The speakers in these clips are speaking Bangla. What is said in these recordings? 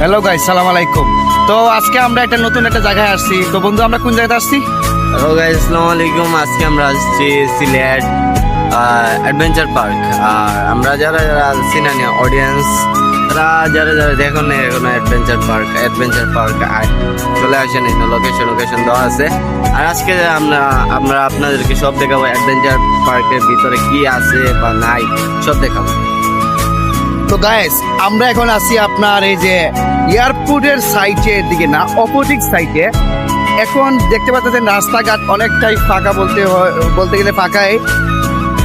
হ্যালো গাইস সালাম আলাইকুম। তো আজকে আমরা একটা নতুন একটা জায়গায় আসছি। তো বন্ধু আমরা কোন জায়গাতে আসছি? হ্যালো গাইস আসসালামু আলাইকুম। আজকে আমরা আসছি সিলেট অ্যাডভেঞ্চার পার্ক আর আমরা যারা যারা আছি না অডিয়েন্স তারা যারা যারা দেখুন না এখনও অ্যাডভেঞ্চার পার্ক অ্যাডভেঞ্চার পার্ক চলে আসেন। এই লোকেশন লোকেশন দেওয়া আছে। আর আজকে আমরা আমরা আপনাদেরকে সব দেখাবো অ্যাডভেঞ্চার পার্কের ভিতরে কি আছে বা নাই সব দেখাবো। তো গাইস আমরা এখন আছি আপনার এই যে এয়ারপোর্টের সাইটের দিকে না, অপোজিট সাইটে। এখন দেখতে পাচ্ছেন রাস্তাঘাট অনেকটাই ফাঁকা বলতে বলতে গেলে ফাঁকাই।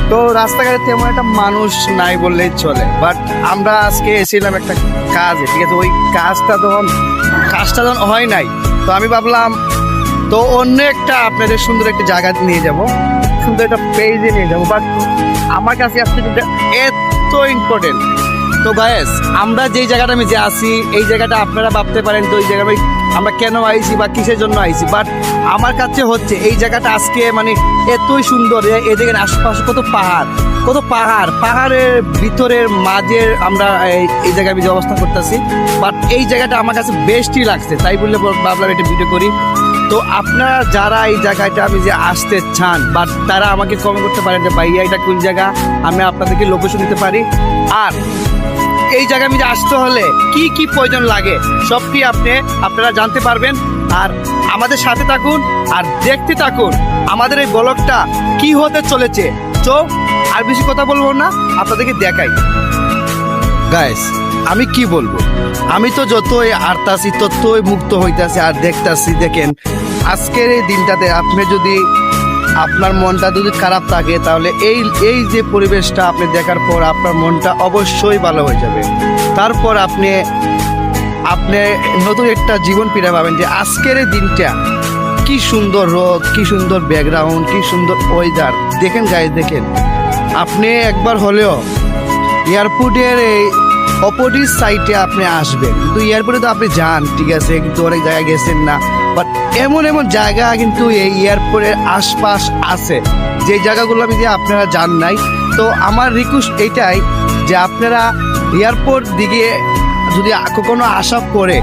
তো রাস্তাঘাটে তেমন একটা মানুষ নাই বললেই চলে। বাট আমরা আজকে এসেছিলাম একটা কাজে, ঠিক আছে? ওই কাজটা তখন কাজটা তখন হয় নাই। তো আমি ভাবলাম, তো অন্য একটা আপনাদের সুন্দর একটা জায়গা নিয়ে যাব। সুন্দর একটা পেজে নিয়ে যাব। বাট আমার কাছে আজকে এত ইম্পর্টেন্ট তো গায়েস আমরা যেই জায়গাটা আমি যে আছি, এই জায়গাটা আপনারা ভাবতে পারেন তো এই জায়গাটা আমরা কেন আইছি বা কিসের জন্য আইছি? বাট আমার কাছে হচ্ছে এই জায়গাটা আজকে মানে এতই সুন্দর এ- জায়গার আশেপাশে কত পাহাড় কত পাহাড়। পাহাড়ের ভিতরের মাঝে আমরা এই জায়গায় আমি যে অবস্থান করতেছি। বাট এই জায়গাটা আমার কাছে বেস্টই লাগছে, তাই বললে বল- ভাবলাম এটা ভিডিও করি। তো আপনারা যারা এই জায়গাটা আমি যে আসতে চান বাট তারা আমাকে কমেন্ট করতে পারেন যে, ভাইয়া, এটা কোন জায়গা? আমি আপনাদেরকে লোকেশন দিতে পারি। আর এই জায়গায় আমি যে আসতে হলে কি কি প্রয়োজন লাগে, সব কি আপনি, আপনারা জানতে পারবেন। আর আমাদের সাথে থাকুন, আর দেখতে থাকুন আমাদের এই ব্লগটা কি হতে চলেছে। তো আর বেশি কথা বলব না, আপনাদেরকে দেখাই। গাইস আমি কি বলব? আমি তো যতই আরতাছি ততই মুক্ত হইতাছি, আর দেখতাছি, দেখেন আজকের এই দিনটাতে আপনি যদি আপনার মনটা যদি খারাপ থাকে, তাহলে এই এই যে পরিবেশটা আপনি দেখার পর আপনার মনটা অবশ্যই ভালো হয়ে যাবে। তারপর আপনি আপনি নতুন একটা জীবন ফিরে পাবেন যে আজকের এই দিনটা কি সুন্দর রোদ, কি সুন্দর ব্যাকগ্রাউন্ড কি সুন্দর ওয়েদার দেখেন গায়ে দেখেন। আপনি একবার হলেও এয়ারপোর্টের এই অপোজিট সাইডে আপনি আসবেন। কিন্তু এয়ারপোর্টে তো আপনি যান, ঠিক আছে, কিন্তু অনেক জায়গায় গেছেন না। এমন এমন জায়গা কিন্তু এই এয়ারপোর্টের আশপাশ আছে। যে জায়গাগুলো আমি যে আপনারা যান নাই তো আমার রিকোয়েস্ট এটাই যে আপনারা এয়ারপোর্ট দিকে যদি কখনো আশা করে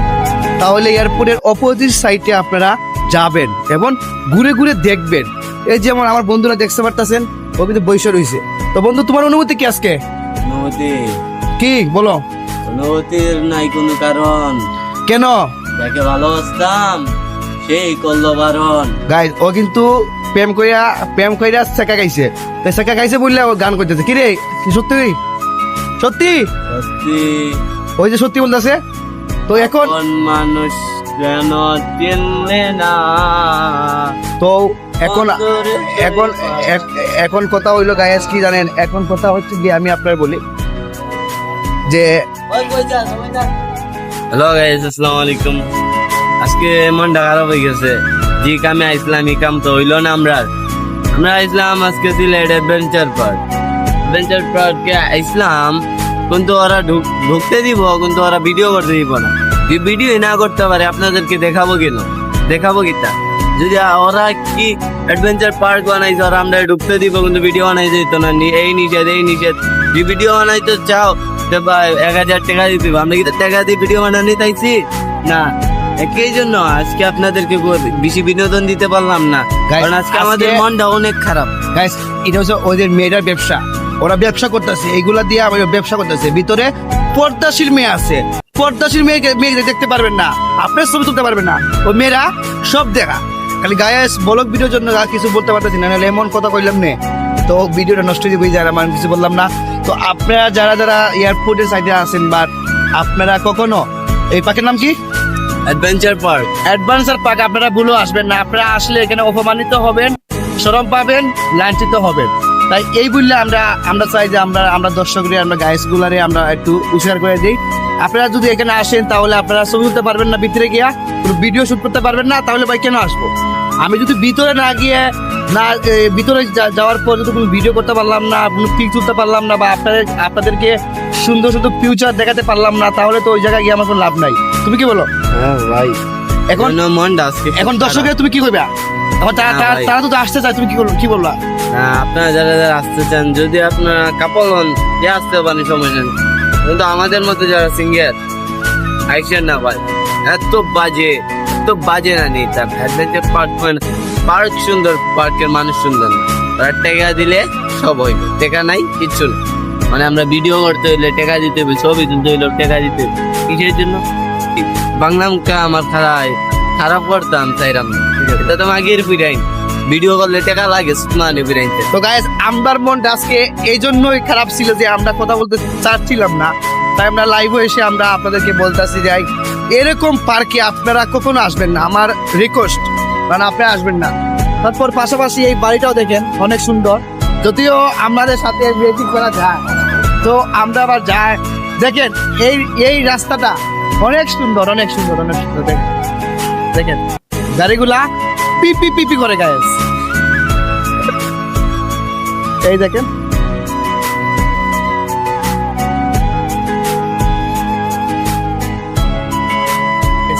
তাহলে এয়ারপোর্টের অপোজিট সাইডে আপনারা যাবেন এবং ঘুরে ঘুরে দেখবেন। এই যেমন আমার বন্ধুরা দেখতে পারতেছেন ও কিন্তু বৈশা রয়েছে তো বন্ধু তোমার অনুমতি কি আজকে? অনুমতি কি বলো। অনুমতির নাই কোনো কারণ। কেন? ভালোবাসতাম সেই করল বারণ। গাইজ ও কিন্তু প্রেম কইরা প্রেম কইরা সেকা গাইছে তো সেকা গাইছে বললে ও গান করতেছে। কি রে কি সত্যি? সত্যি? সত্যি। ওই যে সত্যি বলতেছে। তো এখন মানুষ কেন চিনলে না। তো এখন এখন এখন কথা হইল গায়েস কি জানেন? এখন কথা হচ্ছে কি আমি আপনার বলি। যে হ্যালো গাইস আসসালামু আলাইকুম। আজকে মনটা খারাপ হয়ে গেছে। যে কামে আইসলাম, এই কাম তো হইল না আমরা আমরা আইসলাম আজকে সিলেট অ্যাডভেঞ্চার পার্ক অ্যাডভেঞ্চার পার্কে আইসলাম, কিন্তু ওরা ঢুক- ঢুকতে দিব, কিন্তু ওরা ভিডিও করতে দিব না। যে ভিডিও না করতে পারে, আপনাদেরকে দেখাবো কেন? দেখাবো কিটা যদি ওরা কি অ্যাডভেঞ্চার পার্ক বানাইছে, ওরা আমরা ঢুকতে দিব, কিন্তু ভিডিও বানাই দিত না। এই নিষেধ এই নিষেধ। যে ভিডিও বানাইতে চাও এক হাজার টাকা দিতে। আমরা কি টাকা দিয়ে ভিডিও বানানি চাইছি না। এই জন্য আজকে আপনাদেরকে বেশি বিনোদন দিতে পারলাম না। কারণ আজকে আমাদের মনটা অনেক খারাপ। গাইস এটা হচ্ছে ওদের মেয়েটার ব্যবসা। ওরা ব্যবসা করতেছে এইগুলা দিয়ে আমার ব্যবসা করতেছে। ভিতরে পর্দাশীল মেয়ে আছে। পর্দাশীল মেয়ে মেয়ে দেখতে পারবেন না। আপনার ছবি তুলতে পারবেন না। ও মেয়েরা সব দেখা। খালি গায়েস বলক ভিডিওর জন্য কিছু বলতে পারতেছি না। নাহলে এমন কথা কইলাম নে। তো ভিডিওটা নষ্ট হয়ে যাবে যারা আমি কিছু বললাম না। তো আপনারা যারা যারা এয়ারপোর্টের সাইডে আছেন বা আপনারা কখনো এই পাখির নাম কি? Adventure park. অ্যাডভেঞ্চার পার্ক, আপনারা ভুলেও আসবেন না। আপনারা আসলে এখানে অপমানিত হবেন সরম পাবেন, লাঞ্ছিত হবেন। তাই এই বললে আমরা আমরা চাই যে আমরা আমরা দর্শকরে, আমরা গাইস গুলারে আমরা একটু উৎসাহ করে দিই। আপনারা যদি এখানে আসেন, তাহলে আপনারা ছবি তুলতে পারবেন না ভিতরে গিয়া ভিডিও শুট করতে পারবেন না, তাহলে ভাই কেন আসব? আমি যদি ভিতরে না গিয়ে, না ভিতরে যাওয়ার পর যদি কোনো ভিডিও করতে পারলাম না, কোনো পিক তুলতে পারলাম না, বা আপনাদের, আপনাদেরকে সুন্দর সুন্দর ফিউচার দেখাতে পারলাম না, তাহলে তো ওই জায়গায় গিয়ে আমার কোনো লাভ নাই। তুমি কি বলো? হ্যাঁ ভাই। এখন মনটা আজকে এখন দর্শকের তুমি কি করবে? এখন তারা তারা- তো আসতে চায় তুমি কি করবে কি বলবা? হ্যাঁ, আপনারা যারা যারা আসতে চান যদি আপনারা কাপল হন যে আসতে পারেন সমস্যা নেই কিন্তু আমাদের মধ্যে যারা সিঙ্গার আইসেন না ভাই। এত বাজে এত বাজে না নিতাম অ্যাডভেঞ্চার পার্ক মানে পার্ক সুন্দর পার্কের মানুষ সুন্দর না। ওরা টেকা দিলে সব হইবে টেকা নাই কিচ্ছু না। মানে আমরা ভিডিও করতে হইলে টেকা দিতে হবে ছবি তুলতে হইলে টেকা দিতে হবে। কিসের জন্য? বাংলা মুখে আমার খারাপ খারাপ করতাম, চাইরাম এটা তো আগের পিড়াই ভিডিও করলে টাকা লাগে মানে তো আমরার মনটা আজকে এই জন্যই খারাপ ছিল যে আমরা কথা বলতে চাচ্ছিলাম না। তাই আমরা এসে আমরা আপনাদেরকে বলতেছি যে এরকম পার্কে আপনারা কখনো আসবেন না? আমার রিকোয়েস্ট মানে আপনি আসবেন না। তারপর পাশাপাশি এই বাড়িটাও দেখেন, অনেক সুন্দর। যদিও আমাদের সাথে করা যায়। তো আমরা আবার যাই। দেখেন, এই এই রাস্তাটা অনেক সুন্দর অনেক সুন্দর অনেক সুন্দর, দেখেন। গাড়িগুলা পিপি পিপি করে গায়েস। এই দেখেন।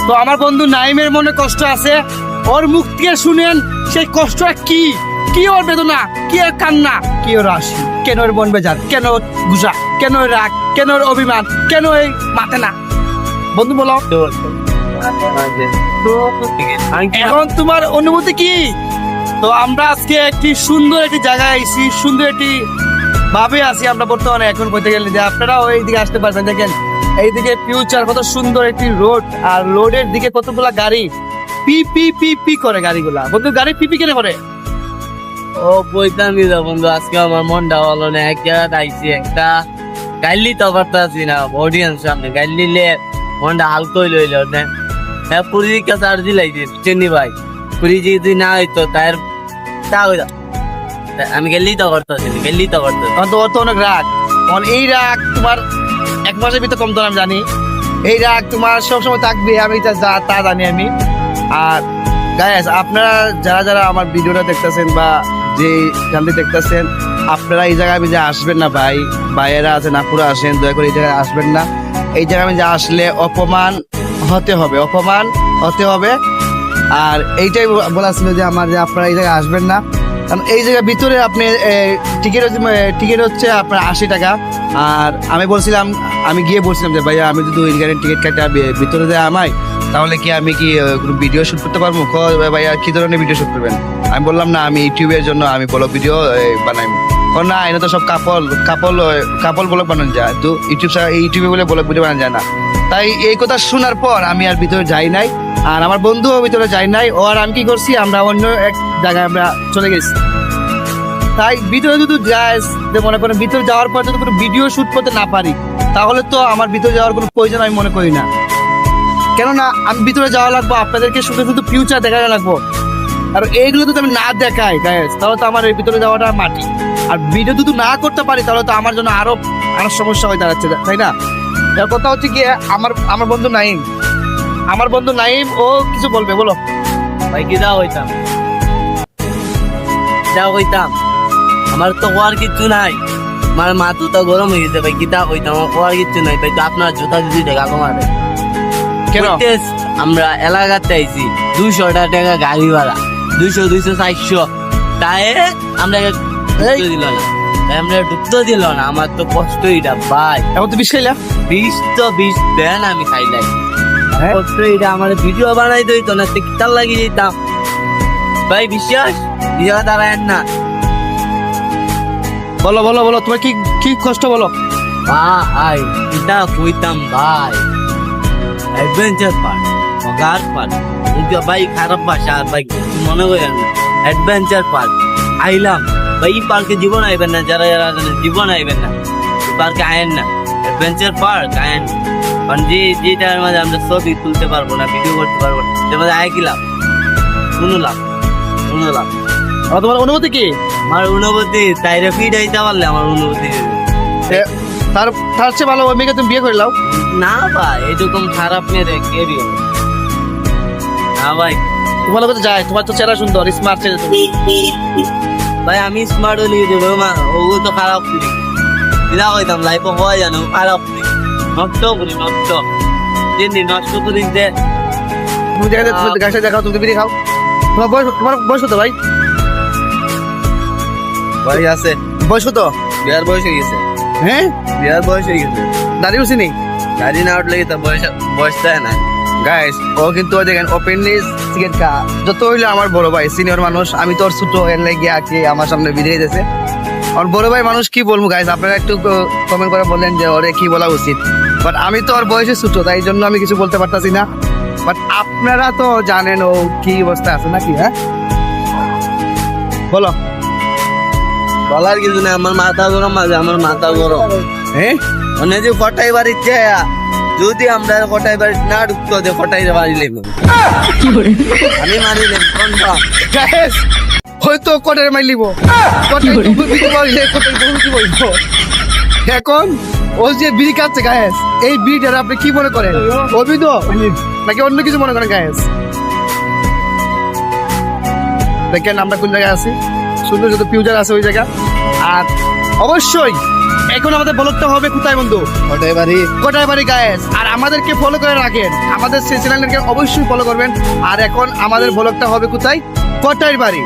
তো আমার বন্ধু নাইমের মনে কষ্ট আছে। ওর মুখ থেকে শুনেন, সেই কষ্টটা কি? কি ওর বেদনা? কি ওর কান্না? কি ওর হাসি? কেন ওর মন বেজার? কেন গুজা? কেন রাগ? কেন অভিমান? কেন এই মাথে না বন্ধু বলো এখন তোমার অনুভূতি কি? তো আমরা আজকে একটি সুন্দর একটি জায়গায় আইছি সুন্দর একটি ভাবে আছি আমরা বর্তমানে এখন বলতে গেলে যে আপনারাও এই দিকে আসতে পারবেন। দেখেন এইদিকে ফিউচার কত সুন্দর একটি রোড আর রোডের দিকে কতগুলা গাড়ি। পি পি পি পি করে গাড়িগুলা। বন্ধু গাড়ি পি পি কেন করে? ও বইতামই তো বন্ধু আজকে আমার মনটা ভালো না এক জায়গায় আইছি একটা। গাইলি তো পারতাছি না অডিয়েন্স সামনে। গাইলিলে মনটা হালকা হইল হইল না হ্যাঁ পুরীর কাছে আর দিলাইছি চেন্নি ভাই। পুরী যদি না হইতো তার তা আমি গেলি তো করতেছি গেলি তো তখন তো ওর তো অনেক রাগ। তখন এই রাগ তোমার এক মাসের ভিতরে কম তো আমি জানি। এই রাগ তোমার সবসময় থাকবে, আমি যা- তা জানি আমি। আর গায়েস আপনারা যারা যারা আমার ভিডিওটা দেখতেছেন বা যে জানতে দেখতেছেন, আপনারা এই জায়গায় আমি যে আসবেন না ভাই, ভাইয়েরা আছেন, আপুরা আসেন, দয়া করে এই জায়গায় আসবেন না। এই জায়গায় যে আসলে অপমান হতে হবে, অপমান হতে হবে। আর এইটাই বলা ছিল যে আমার যে আপনারা এই জায়গায় আসবেন না। কারণ এই জায়গার ভিতরে আপনি টিকিট টিকিট হচ্ছে আপনার আশি টাকা। আর আমি বলছিলাম, আমি গিয়ে বলছিলাম যে, ভাইয়া, আমি যদি ওই টিকিট কাটা ভিতরে দেয় আমায়, তাহলে কি আমি কি কোনো ভিডিও শ্যুট করতে পারব? ভাইয়া, কী ধরনের ভিডিও শ্যুট করবেন? আমি বললাম, না, আমি ইউটিউবের জন্য আমি ব্লগ ভিডিও বানাই না এটা তো সব কাপল কাপল কাপল ব্লগ বানানো যায়। তো ইউটিউব ইউটিউবে বলে ব্লগ বানানো যায় না। তাই এই কথা শোনার পর আমি আর ভিতরে যাই নাই, আর আমার বন্ধুও ভিতরে যাই নাই। ও আর আমি কি করছি, আমরা অন্য এক জায়গায় আমরা চলে গেছি। তাই ভিতরে যদি যাই মনে করেন ভিতরে যাওয়ার পর যদি কোনো ভিডিও শুট করতে না পারি, তাহলে তো আমার ভিতরে যাওয়ার কোনো প্রয়োজন আমি মনে করি না। কেননা, আমি ভিতরে যাওয়া লাগবো, আপনাদেরকে শুধু শুধু ফিউচার দেখা লাগবো। আর এইগুলো যদি আমি না দেখাই গাইস তাহলে তো আমার এই ভিতরে যাওয়াটা মাটি। আর ভিডিও যদি না করতে পারি তাহলে তো আমার জন্য আরও আরও সমস্যা হয়ে দাঁড়াচ্ছে তাই না? কথা হচ্ছে কি আমার আমার বন্ধু নাইম। আমার বন্ধু নাইম ও কিছু বলবে বলো। ভাই কি যা হইতাম যা হইতাম আমার তো হওয়ার কিচ্ছু নাই। আমার মা তো গরম হয়ে গেছে ভাই কিতা হইতাম আমার হওয়ার কিচ্ছু নাই ভাই তো আপনার জুতা যদি দেখা কমারে কেন? আমরা এলাকাতে আইছি দুইশো টাকা গাড়ি ভাড়া দুইশো দুইশো চারশো। তাই আমরা ঢুকতে দিল না। তাই আমরা ঢুকতে দিল না আমার তো কষ্ট এটা ভাই। এখন তো বিষ খাইলা? বিষ তো বিষ দেন আমি খাই নাই হ্যাঁ? কষ্ট এটা আমার ভিডিও বানাই দিত না টিকটার লাগিয়ে দিতাম ভাই বিশ্বাস? জায়গা দাঁড়ায় না। বলো বলো বলো তোমার কি কি কষ্ট বলো? ভাই এটা কইতাম ভাই। অ্যাডভেঞ্চার পার্ক মগার পার্ক ভাই খারাপ ভাষা ভাই কিছু মনে করেন অ্যাডভেঞ্চার পার্ক আইলাম। ভাই এই পার্কে জীবন আইবেন না যারা যারা জীবন আইবেন না। পার্কে আয়েন না। অ্যাডভেঞ্চার পার্ক আয়েন। কারণ যে যেটার মাঝে আমরা ছবি তুলতে পারব না ভিডিও করতে পারব না এর মধ্যে আয় কি লাভ? কোনো লাভ কোনো লাভ। আর তোমার অনুভূতি কি? আমার অনুভূতি তাইরে ফিট আইতে পারলে আমার অনুভূতি তার তার চেয়ে ভালো মেয়েকে তুমি বিয়ে করে নাও না ভাই এরকম খারাপ মেয়ে কে বিয়ে না ভাই। তোমার লোক যায় তোমার তো চেহারা সুন্দর স্মার্ট ছেলে তুমি। ভাই আমি স্মার্ট হলি দেবো মা। ও তো খারাপ করি বিনা কইতাম লাইফ হওয়া জানো খারাপ নষ্ট করি নষ্ট। দিন দিন নষ্ট করি যে তুমি যায় তুমি গাছে দেখাও তুমি বিড়ি খাও। তোমার বয়স তোমার বয়স কত ভাই? ভাই আছে। বয়স কত? বিয়ার বয়স হয়ে গেছে। হ্যাঁ? বিয়ার বয়স হয়ে গেছে। দাঁড়িয়ে উঠছি নেই গাড়ি না উঠলে তো বয়স বয়সটা না? গাইস ও কিন্তু দেখেন ওপেনলি টিকিট কা যত হইলে আমার বড় ভাই সিনিয়র মানুষ আমি তো তোর ছোট এর লেগে আছি আমার সামনে বিদায় দিয়েছে আর বড় ভাই মানুষ কি বলব গাইস আপনারা একটু কমেন্ট করে বললেন যে ওরে কি বলা উচিত। বাট আমি তো ওর বয়সে ছোট তাই জন্য আমি কিছু বলতে পারতাছি না। বাট আপনারা তো জানেন ও কি অবস্থা আছে নাকি হ্যাঁ? বলো। বলার কিছু না আমার মাথা গরম আছে আমার মাথা গরম। হ্যাঁ? যে ফটাই বাড়িতে যদি আমরা ফটাই বাড়ি না ঢুকতো যে ফটাই বাড়িলাম আমি মারিলাম কনফার্ম হয়তো কোটের মাই লিব এখন ও যে বিড়ি খাচ্ছে গায়েস এই বিড়িটার আপনি কি মনে করেন? অভিদ নাকি অন্য কিছু মনে করেন গায়েস? দেখেন আমরা কোন জায়গায় আছি? সুন্দর যত ফিউচার আছে ওই জায়গা। আর অবশ্যই। এখন আমাদের বলতে হবে কোথায় বন্ধু? ফটাই বাড়ি? কোটায় বাড়ি গায়েস আর আমাদেরকে ফলো করে রাখেন। আমাদের সেই চ্যানেলকে অবশ্যই ফলো করবেন। আর এখন আমাদের ব্লগটা হবে কোথায়? কোটায় বাড়ি?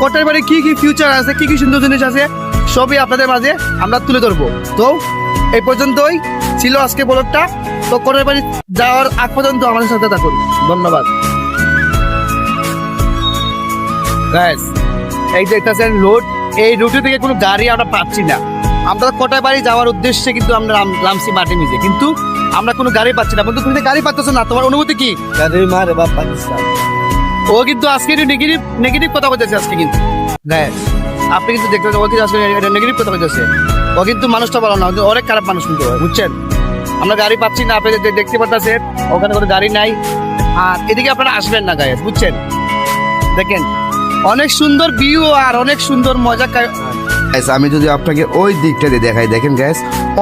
কোটায় বাড়ি কি কি ফিউচার আছে কি কি সুন্দর জিনিস আছে সবই আপনাদের মাঝে আমরা তুলে ধরবো। তো এই পর্যন্তই ছিল আজকে ব্লগটা। তো কোটায় বাড়ি যাওয়ার আগ পর্যন্ত আমাদের সাথে থাকুন। ধন্যবাদ। গায়েস এই দেখতেছেন রোড এই রুটে থেকে কোনো গাড়ি আমরা পাচ্ছি না। আমরা কটা বাড়ি যাওয়ার উদ্দেশ্যে কিন্তু আমরা নাম- নামছি মাঠে নিজে। কিন্তু আমরা কোনো গাড়ি পাচ্ছি না। বন্ধু তুমি গাড়ি পাচ্ছ না। তোমার অনুভূতি কি? মারে বা পাকিস্তান। ও কিন্তু আজকে নেগেটিভ নেগেটিভ কথা বলতেছে আজকে কিন্তু। হ্যাঁ। আপনি কিন্তু দেখতে পাচ্ছেন ও কিন্তু আজকে নেগেটিভ কথা বলতেছে। ও কিন্তু মানুষটা ভালো না অনেক খারাপ মানুষ কিন্তু বুঝছেন? আমরা গাড়ি পাচ্ছি না আপনি যে দেখতে পাচ্ছেন ওখানে কোনো গাড়ি নাই। আর এদিকে আপনারা আসবেন না গায়ে বুঝছেন? দেখেন অনেক সুন্দর ভিউ আর অনেক সুন্দর মজা Guys, আমি যদি আপনাকে ওই দিকটা দিয়ে দেখাই দেখেন গ্যাস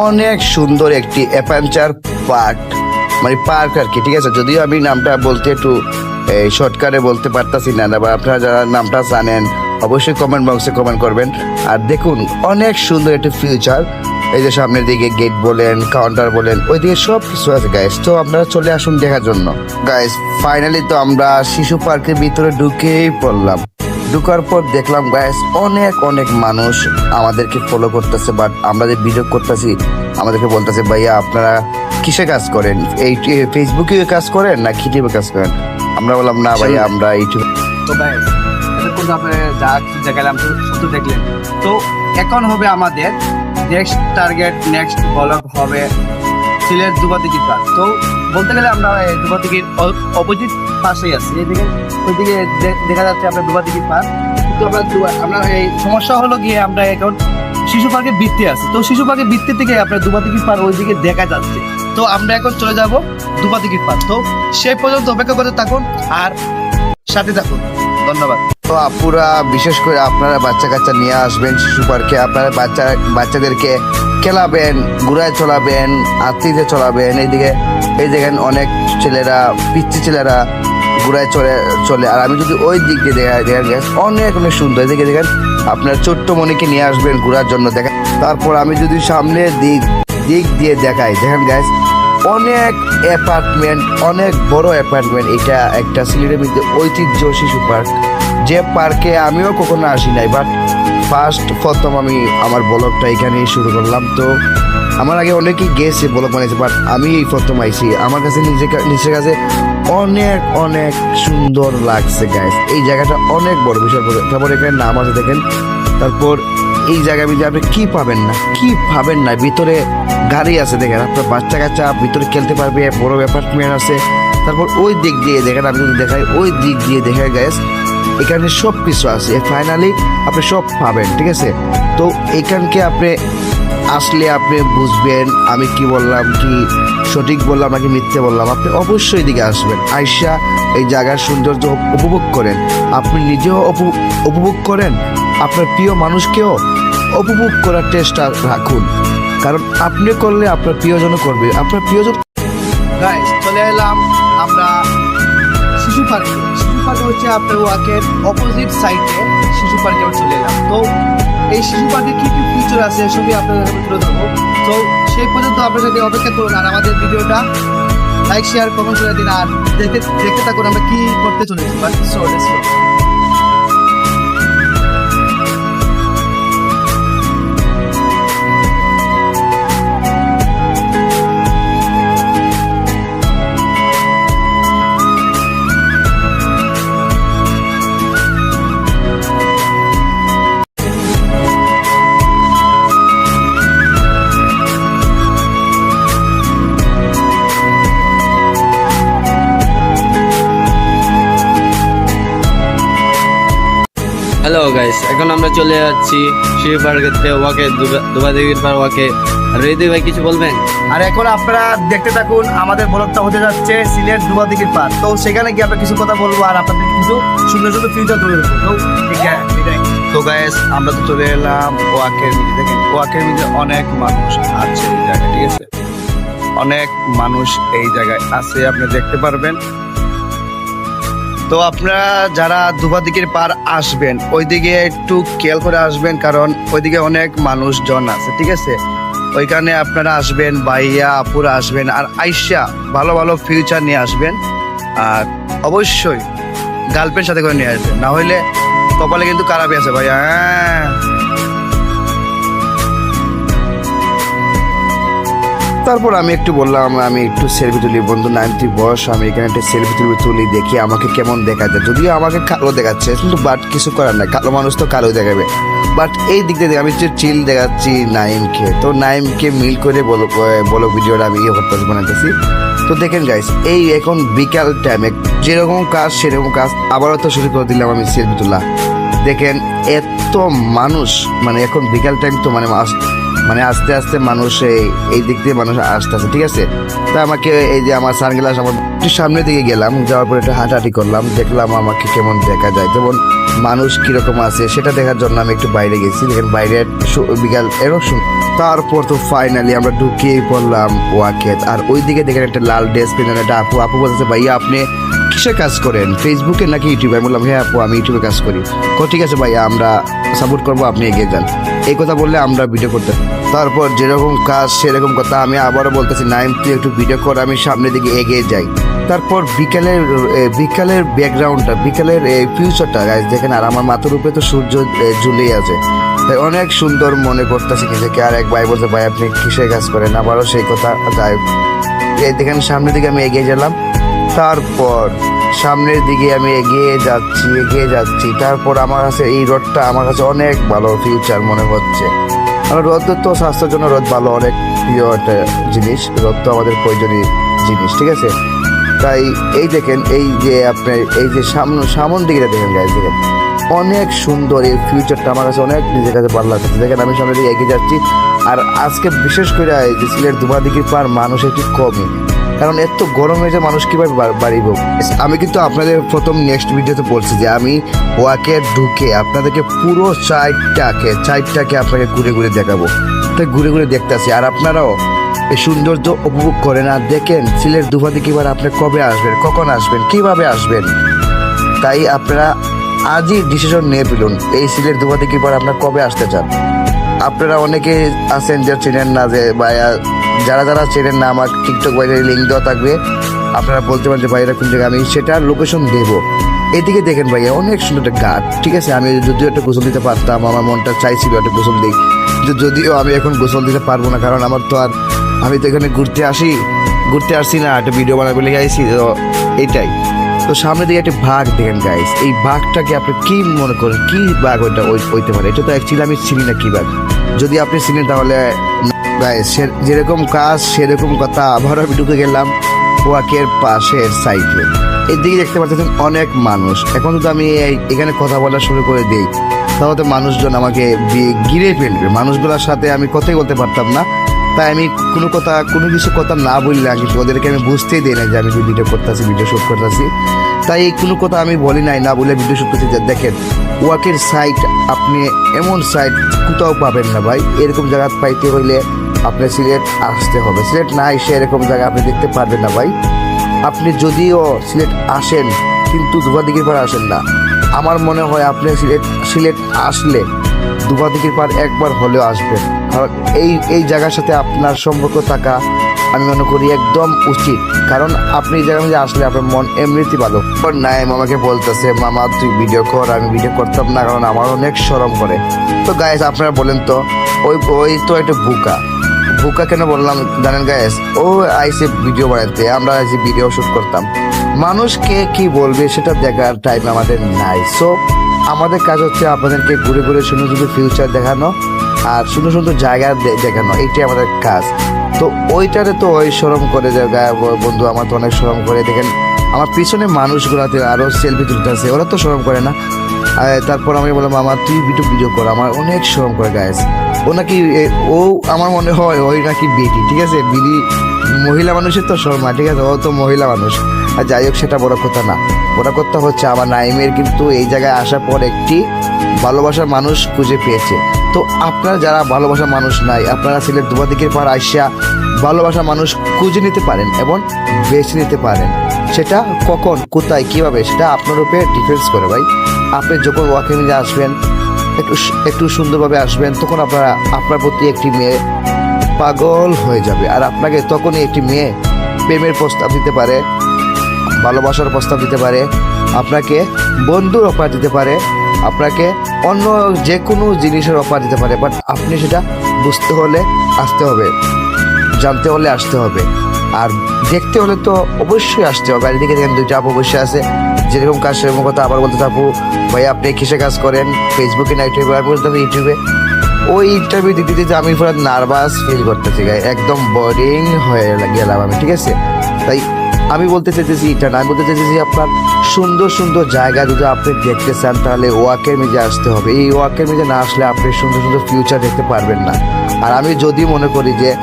অনেক সুন্দর একটি অ্যাডভেঞ্চার পার্ক মানে পার্ক আর কি ঠিক আছে? যদিও আমি নামটা বলতে একটু শর্টকাটে বলতে পারতাছি না বা আপনারা যারা নামটা জানেন অবশ্যই কমেন্ট বক্সে কমেন্ট করবেন। আর দেখুন অনেক সুন্দর একটি ফিউচার এই যে সামনের দিকে গেট বলেন কাউন্টার বলেন ওইদিকে সব কিছু আছে গাইস তো আপনারা চলে আসুন দেখার জন্য। গাইস ফাইনালি তো আমরা শিশু পার্কের ভিতরে ঢুকেই পড়লাম। ঢুকার পর দেখলাম গাইস অনেক অনেক মানুষ আমাদেরকে ফলো করতেছে বাট আমরা যে ভিডিও করতেছি আমাদেরকে বলতেছে ভাইয়া আপনারা কিসে কাজ করেন? এই ফেসবুকে কাজ করেন না ইউটিউবে কাজ করেন? আমরা বললাম না ভাইয়া আমরা ইউটিউব তো যা দেখালাম শুধু দেখলেন। তো এখন হবে আমাদের নেক্সট টার্গেট নেক্সট ব্লগ হবে সিলেট দুবাতিকি পার্ক। তো বলতে গেলে আমরা এই দুবাতিকির অপোজিট পাশেই আছি। এদিকে, ওইদিকে দেখা যাচ্ছে আপনার দুবাতিকি পার্ক। কিন্তু আমরা আমরা এই সমস্যা হলো গিয়ে আমরা এখন শিশু পার্কে বৃত্তে আছি। তো শিশু পার্কের বৃত্তি থেকে আপনার দুবাতিকি পার্ক ওইদিকে দেখা যাচ্ছে। তো আমরা এখন চলে যাব দুবাতিকি পার্ক। তো সেই পর্যন্ত অপেক্ষা করতে থাকুন আর সাথে থাকুন। ধন্যবাদ। তো আপুরা, বিশেষ করে আপনারা বাচ্চা কাচ্চা নিয়ে আসবেন শিশু পার্কে, আপনারা বাচ্চা, বাচ্চাদেরকে খেলাবেন, ঘুরায় চলাবেন আত্মীয়তে চলাবেন, এইদিকে, এই দেখেন অনেক ছেলেরা পিচ্ছি ছেলেরা ঘুরায় চলে চলে। আর আমি যদি ওই দিক দিয়ে দেখা দেখা অনেক অনেক সুন্দর। এদিকে দেখেন, আপনার ছোট্ট মনিকে নিয়ে আসবেন ঘোরার জন্য। দেখেন, তারপর আমি যদি সামনের দিক দিক দিয়ে দেখাই। দেখেন গ্যাস অনেক অ্যাপার্টমেন্ট অনেক বড় অ্যাপার্টমেন্ট এটা একটা সিলেটের মধ্যে ঐতিহ্য শিশু পার্ক যে পার্কে আমিও কখনো আসি নাই বাট ফার্স্ট প্রথম আমি আমার ব্লগটা এখানে শুরু করলাম। তো আমার আগে অনেকেই গেছে ব্লগ বানিয়েছে বাট আমি এই প্রথম আইছি। আমার কাছে নিজে নিজের কাছে অনেক অনেক সুন্দর লাগছে গাইস এই জায়গাটা অনেক বড় বড়। তারপর এখানে নাম আছে, দেখেন। তারপর এই জায়গায় মধ্যে আপনি কী পাবেন না? কি পাবেন না? ভিতরে গাড়ি আছে দেখেন, আপনার বাচ্চা কাচ্চা ভিতরে খেলতে পারবে, বড় অ্যাপার্টমেন্ট আছে। তারপর ওই দিক দিয়ে দেখেন, আমি যদি দেখাই, ওই দিক দিয়ে দেখে গ্যাস এখানে সব কিছু আছে। ফাইনালি আপনি সব পাবেন, ঠিক আছে? তো এখানকে আপনি আসলে আপনি বুঝবেন, আমি কি বললাম, কি সঠিক বললাম নাকি মিথ্যে বললাম, আপনি অবশ্যই এদিকে আসবেন। আইসা এই জায়গার সৌন্দর্য উপভোগ করেন। আপনি নিজেও উপভোগ- করেন, আপনার প্রিয় মানুষকেও উপভোগ করার চেষ্টা রাখুন। কারণ আপনি করলে আপনার প্রিয়জন করবে, আপনার প্রিয়জন চলে এলাম আমরা শিশু পার্কে। শিশু পার্কে হচ্ছে আপনার ওয়াকের অপোজিট সাইডে শিশু পার্কে চলে এলাম। তো এই শিশু পার্কে কি কি ফিচার আছে সবই আপনাদের আমি তুলে ধরবো। তো সেই পর্যন্ত আপনারা যদি অপেক্ষা করুন আর আমাদের ভিডিওটা লাইক শেয়ার কমেন্ট করে দিন আর দেখতে দেখতে থাকুন আমরা কি করতে চলেছি। বাট সো আমরা চলে যাচ্ছি শিব পার্কেতে ওয়াকে দুবাদিগির পার ওয়াকে। হৃদয় ভাই, কিছু বলবেন? আর এখন আপনারা দেখতে থাকুন, আমাদের ব্লগটা হতে যাচ্ছে সিলেট দুবাদিগির পার। তো সেখানে গিয়ে আমরা কিছু কথা বলব আর আপনাদের কিছু সুন্দর সুন্দর ফিউচার তুলে ধরবো। তো গাইস আমরা তো চলে এলাম ওয়াকের মিলে দেখেন ওয়াকের মিলে অনেক মানুষ আছে এই জায়গায়, ঠিক আছে? অনেক মানুষ এই জায়গায় আছে, আপনি দেখতে পারবেন। তো আপনারা যারা দুবাদিকের পার আসবেন, ওইদিকে একটু খেয়াল করে আসবেন কারণ ওইদিকে অনেক মানুষজন আছে, ঠিক আছে? ওইখানে আপনারা আসবেন বাইয়া আপুরা আসবেন, আর আইসা ভালো ভালো ফিউচার নিয়ে আসবেন। আর অবশ্যই গার্লফ্রেন্ড সাথে করে নিয়ে আসবেন, না হইলে কপালে কিন্তু কারাবি আছে ভাইয়া হ্যাঁ। তারপর আমি একটু বললাম, আমি একটু সেলফি তুলি। বন্ধু নাইনটি বয়স আমি এখানে একটা সেলফি তুলি তুলি, দেখি আমাকে কেমন দেখা যায় যদিও আমাকে কালো দেখাচ্ছে, কিন্তু বাট কিছু করার নাই। কালো মানুষ তো কালো দেখাবে। বাট এই দিক থেকে আমি যে চিল দেখাচ্ছি নাইমকে তো নাইমকে মিল করে বলো বলো ভিডিওটা আমি ইয়ে করতেছি বানাইতেছি। তো দেখেন গাইস এই এখন বিকাল টাইমে যেরকম কাজ, সেরকম কাজ আবারও তো শুরু করে দিলাম আমি সেলফি তোলা। দেখেন, এত মানুষ মানে এখন বিকাল টাইম তো মানে মানে আস্তে আস্তে মানুষ এই- দিক দিয়ে মানুষ আসতেছে ঠিক আছে? তা আমাকে এই যে আমার সানগ্লাস আমার একটু সামনের দিকে গেলাম, যাওয়ার পরে একটু হাঁটাহাঁটি করলাম, দেখলাম আমাকে কেমন দেখা যায়। যেমন মানুষ কীরকম আছে, সেটা দেখার জন্য আমি একটু বাইরে গেছি, দেখেন বাইরে বিকাল, এরকম তারপর তো ফাইনালি আমরা ঢুকিয়ে পড়লাম ওয়াকেত। আর ওইদিকে দেখেন একটা লাল ড্রেস পেলেন একটা আপু আপু বলতেছে, ভাইয়া, আপনি কিসে কাজ করেন। ফেসবুকে নাকি ইউটিউবে? আমি বললাম হ্যাঁ আপু, আমি ইউটিউবে কাজ করি। তো ঠিক আছে ভাইয়া, আমরা সাপোর্ট করব, আপনি এগিয়ে যান। এই কথা বললে আমরা ভিডিও করতে তারপর যেরকম কাজ, সেরকম কথা আমি আবারও বলতেছি নাইন তুই একটু ভিডিও কর, আমি সামনের দিকে এগিয়ে যাই। তারপর বিকালের বিকালের ব্যাকগ্রাউন্ডটা বিকালের ফিউচারটা গাইজ দেখেন, আর আমার মাথার উপরে তো সূর্য ঝুলেই আছে। তাই অনেক সুন্দর মনে করতেছি নিজেকে, আর এক ভাই বলতে ভাই, আপনি কিসের কাজ করেন? আবারও সেই কথা, যাই দেখেন, সামনের দিকে আমি এগিয়ে গেলাম। তারপর সামনের দিকে আমি এগিয়ে যাচ্ছি এগিয়ে যাচ্ছি। তারপর আমার কাছে এই রোডটা আমার কাছে অনেক ভালো ফিউচার মনে হচ্ছে। আর রোদ তো স্বাস্থ্যের জন্য রোদ ভালো, অনেক প্রিয় একটা জিনিস। রোদ তো আমাদের প্রয়োজনীয় জিনিস, ঠিক আছে? তাই এই দেখেন, এই যে আপনার, এই যে সামনে, সামন দিকে দেখেন গাইজ দেখেন। অনেক সুন্দর এই ফিউচারটা আমার কাছে অনেক নিজের কাছে ভালো লাগছে দেখেন, আমি সামনে দিকে এগিয়ে যাচ্ছি। আর আজকে বিশেষ করে যে সিলেট দুবাদিকির পার মানুষ একটু কমই। কারণ এত গরম হয়েছে মানুষ কীভাবে বাড়িব? আমি কিন্তু আপনাদের প্রথম নেক্সট ভিডিওতে বলছি যে আমি ওয়াকে ঢুকে আপনাদেরকে পুরো সাইডটাকে সাইডটাকে আপনাকে ঘুরে ঘুরে দেখাবো। তাই ঘুরে ঘুরে দেখতেছি আর আপনারাও এই সৌন্দর্য উপভোগ করেন আর দেখেন সিলেট দুবাদিকে এবার আপনি কবে আসবেন, কখন আসবেন, কীভাবে আসবেন। তাই আপনারা আজই ডিসিশন নিয়ে ফেলুন, এই সিলেট দুবাদিকে এবার আপনার কবে আসতে চান। আপনারা অনেকে আছেন যে চেনেন না যে ভাইয়া, যারা যারা চেনেন না, আমার টিকটক বাইরে লিঙ্ক দেওয়া থাকবে। আপনারা বলতে পারেন যে ভাইয়া কোন জায়গায় আমি সেটার লোকেশন দেবো। এদিকে দেখেন ভাইয়া, অনেক সুন্দর একটা ঘাট, ঠিক আছে? আমি যদিও একটা গোসল দিতে পারতাম, আমার মনটা চাইছিল একটা গোসল দিই। যদিও আমি এখন গোসল দিতে পারব না, কারণ আমার তো আর, আমি তো এখানে ঘুরতে আসি, ঘুরতে আসছি না, একটা ভিডিও বানাবে লেগে আইসি তো এটাই তো সামনে দিকে একটা বাঘ দেখেন গাইস এই বাঘটাকে আপনি কি মনে করেন, কি বাঘ ওইটা ওই- হইতে পারে? এটা তো অ্যাকচুয়ালি আমি চিনি না কি বাঘ। যদি আপনি চিনেন তাহলে যেরকম কাজ, সেরকম কথা আবারও আমি ঢুকে গেলাম ওয়াকের পাশের সাইডে। এদিকে দেখতে পাচ্ছেন অনেক মানুষ। এখন তো আমি এখানে কথা বলা শুরু করে দিই। তাহলে মানুষজন আমাকে ঘিরে ফেলবে। মানুষগুলোর সাথে আমি কথাই বলতে পারতাম না। তাই আমি কোনো কথা, কোনো কিছু কথা না বললে আমি ওদেরকে আমি বুঝতেই দিই না যে আমি ভিডিও করতেছি ভিডিও শুট করতেছি। তাই এই কোনো কথা আমি বলি নাই, না বলে ভিডিও শুট করতে দেখেন, ওয়াকের সাইট আপনি এমন সাইট কোথাও পাবেন না ভাই। এরকম জায়গা পাইতে হইলে আপনি সিলেট আসতে হবে। সিলেট না এসে এরকম জায়গা আপনি দেখতে পারবেন না ভাই। আপনি যদিও সিলেট আসেন, কিন্তু দুবাদিকের পর আসেন না। আমার মনে হয় আপনি সিলেট সিলেট আসলে দুবাদিকের পার একবার হলেও আসবেন। কারণ এই এই জায়গার সাথে আপনার সম্পর্ক থাকা আমি মনে করি একদম উচিত। কারণ আপনি এই মধ্যে আসলে আপনার মন এমনিতেই ভালো। পর নাইম আমাকে বলতেছে, মামা, তুই ভিডিও কর, আমি ভিডিও করতাম না, কারণ আমার অনেক সরম করে। তো গাইস আপনারা বলেন তো, ওই ওই তো একটা বুকা। বুকা কেন বললাম? জানেন গায়েস ও আইসে ভিডিও বানাইতে, আমরা আইসে ভিডিও শুট করতাম। মানুষকে কি বলবে সেটা দেখার টাইম আমাদের নাই। সো আমাদের কাজ হচ্ছে আপনাদেরকে ঘুরে ঘুরে সুন্দর সুন্দর ফিউচার দেখানো আর সুন্দর সুন্দর জায়গা দেখানো। এইটাই আমাদের কাজ। তো ওইটারে তো ওই শরম করে যে গায়ে বন্ধু, আমার তো অনেক শরম করে। দেখেন, আমার পিছনে মানুষগুলাতে আরও সেলফি তুলতেছে ওরা তো শরম করে না। তারপর আমি বললাম আমার তুই ভিডিও ভিডিও কর, আমার অনেক শরম করে গায়েস ও নাকি ও আমার মনে হয়, ওই নাকি বেটি, ঠিক আছে? বিড়ি, মহিলা মানুষের তো শর্মা ঠিক আছে? ও তো মহিলা মানুষ। আর যাই হোক, সেটা বড় কথা না। বড় কথা হচ্ছে। আমার নাইমের কিন্তু এই জায়গায় আসার পর একটি ভালোবাসার মানুষ খুঁজে পেয়েছে। তো আপনারা যারা ভালোবাসার মানুষ নাই, আপনারা সিলেট দুবাদিকের পার আসিয়া ভালোবাসার মানুষ খুঁজে নিতে পারেন এবং বেছে নিতে পারেন। সেটা কখন, কোথায়, কীভাবে, সেটা আপনার উপরে ডিফেন্স করে ভাই। আপনি যখন ওয়াকে আসবেন, একটু একটু সুন্দরভাবে আসবেন, তখন আপনারা, আপনার প্রতি একটি মেয়ে পাগল হয়ে যাবে। আর আপনাকে তখনই একটি মেয়ে প্রেমের প্রস্তাব দিতে পারে। ভালোবাসার প্রস্তাব দিতে পারে, আপনাকে বন্ধুর অফার দিতে পারে, আপনাকে অন্য যে কোনো জিনিসের অফার দিতে পারে বাট আপনি সেটা বুঝতে হলে আসতে হবে, জানতে হলে আসতে হবে, আর দেখতে হলে তো অবশ্যই আসতে হবে, আর এদিকে দেখেন দুইটা আপু অবশ্যই আছে, যেরকম কাজ সেরকম কথা আবার বলতে থাকব, ভাই আপনি কিসে কাজ করেন ফেসবুকে না ইউটিউবে আমি বলতে ইউটিউবে ওই ইন্টারভিউ দিতে দিতে আমি পুরো নার্ভাস ফিল করতেছি একদম বোরিং হয়ে গেলাম আমি, ঠিক আছে? তাই আমি বলতে চাইতেছি এটা না আমি বলতে চাইতেছি আপনার সুন্দর সুন্দর জায়গা যদি আপনি দেখতে চান, তাহলে ওয়াকের মেজে আসতে হবে। এই ওয়াকের মেজে না আসলে আপনি সুন্দর সুন্দর ফিউচার দেখতে পারবেন না। আর আমি যদি মনে করি যে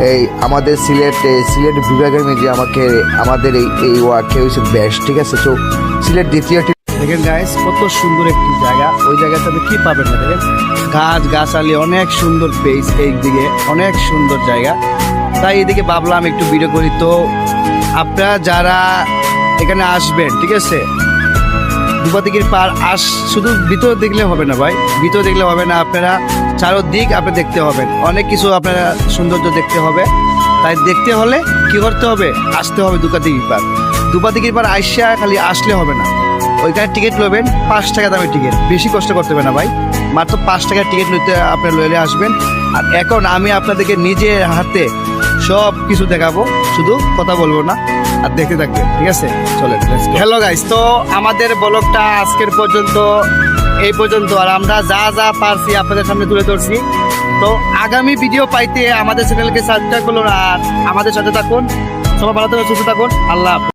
এই আমাদের সিলেট সিলেট বিভাগের মেজে আমাকে, আমাদের এই এই ওয়ার্কে হচ্ছে বেস্ট ঠিক আছে? তো সিলেট দ্বিতীয় টি- দেখেন গাইস কত সুন্দর একটি জায়গা। ওই জায়গাতে আপনি কী পাবেন না দেখেন? গাছ গাছালি অনেক সুন্দর প্লেস এই দিকে অনেক সুন্দর জায়গা। তাই এদিকে ভাবলাম একটু ভিডিও করি। তো আপনারা যারা এখানে আসবেন, ঠিক আছে? দুপাতিকির পার আস, শুধু ভিতর দেখলে হবে না ভাই। ভিতর দেখলে হবে না, আপনারা চারোদিক আপনি দেখতে হবেন অনেক কিছু আপনারা সৌন্দর্য দেখতে হবে। তাই দেখতে হলে কি করতে হবে? আসতে হবে দুপাতিকির পার। দুপাতিকির পার আইসা খালি আসলে হবে না। ওইখানে টিকিট নেবেন পাঁচ টাকা দামের টিকিট। বেশি কষ্ট করতে হবে না ভাই। মাত্র পাঁচ টাকার টিকিট নিতে আপনি লইলে আসবেন। আর এখন আমি আপনাদেরকে নিজের হাতে সব কিছু দেখাবো, শুধু কথা বলব না, আর দেখতে থাকবে ঠিক আছে? চলেন হ্যালো গাইস তো আমাদের ব্লগটা আজকের পর্যন্ত এই পর্যন্ত, আর আমরা যা যা পারছি আপনাদের সামনে তুলে ধরছি। তো আগামী ভিডিও পাইতে আমাদের চ্যানেলকে সাবস্ক্রাইব করুন আর আমাদের সাথে থাকুন। সবাই ভালো থাকুন, সুস্থ থাকুন, আল্লাহ।